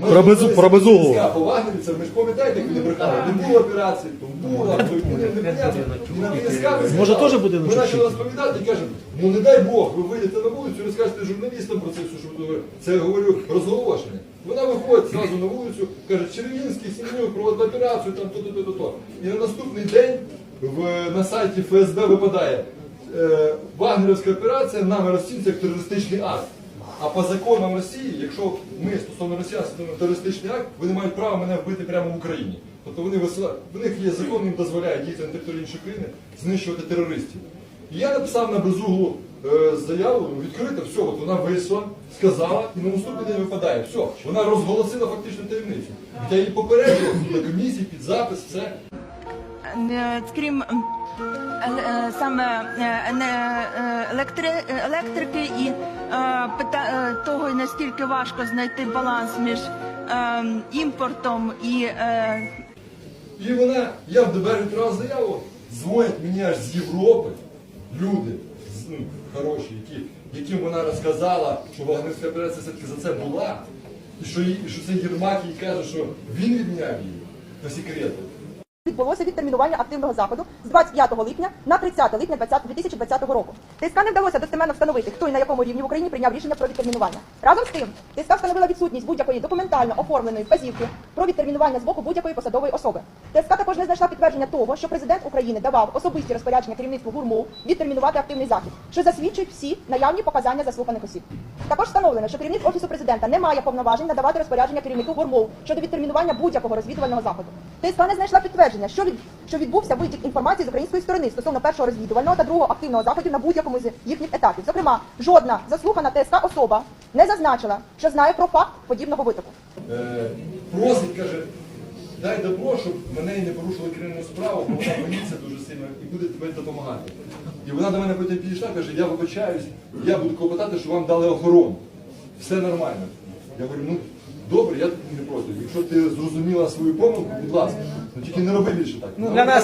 Ми Про ж Безу- про. По вагнерівцям, ви ж пам'ятаєте, як вони брехали? Не було операції, то була, то вони непонятно. І на війська Може, теж будинок Ми почали розповідати і кажемо, ну не дай Бог, ви вийдете на вулицю і розкажете журналістам про це, все, що ви говорите. Це я говорю розголошення. Вона виходить зразу на вулицю, каже, Червінський сім'ю проводить операцію, там то, то, то, то, то. І на наступний день в, на сайті ФСБ випадає е, Вагнерівська операція нами розцінюється як терористичний акт. А по законам Росії, якщо ми стосовно росіян стосовно терористичний акт, вони мають право мене вбити прямо в Україні. Тобто вони висилають, в них є закон, їм дозволяє діяти на території іншої країни, знищувати терористів. І я написав на безуглу е, заяву, відкрита, все, от вона вийшла, сказала, і на наступний день випадає. Все, вона розголосила фактично таємницю. Я її попереджував на комісії, під запис, все. Е, крім е, саме е, не, е, е, електрики і того, наскільки важко знайти баланс між е, імпортом і е, І вона, я в ДБР відправив заяву, дзвонять мені аж з Європи люди ну, хороші, які, яким вона розказала, що Вагнерська операція все-таки за це була, і що, і що це Єрмак їй каже, що він відміняв її по секрету. Відбулося відтермінування активного заходу з 25 липня на 30 липня 2020 року. ТСК не вдалося достеменно встановити, хто і на якому рівні в Україні прийняв рішення про відтермінування. Разом з тим, ТСК встановила відсутність будь-якої документально оформленої вказівки про відтермінування з боку будь-якої посадової особи. ТСК також не знайшла підтвердження того, що президент України давав особисті розпорядження керівництву ГУРМУ відтермінувати активний захід, що засвідчують всі наявні показання заслуханих осіб. Також встановлено, що керівник офісу президента не має повноважень надавати розпорядження керівнику ГУРМУ щодо відтермінування будь-якого розвідувального заходу. ТСК не знайшла підтвердження, що від що відбувся витік інформації з української сторони стосовно першого розвідувального та другого активного заходів на будь-якому з їхніх етапів. Зокрема, жодна заслухана ТСК особа не зазначила, що знає про факт подібного витоку. Е, просить, каже, дай добро, щоб мене не порушили кримінальну справу, бо вона боїться дуже сильно і буде тебе допомагати. І вона до мене потім підійшла, каже, я вибачаюсь, я буду клопотати, що вам дали охорону. Все нормально. Я говорю, ну добре, я тут не проти. Якщо ти зрозуміла свою помилку, будь ласка, ну тільки не роби більше так. Ну, для нас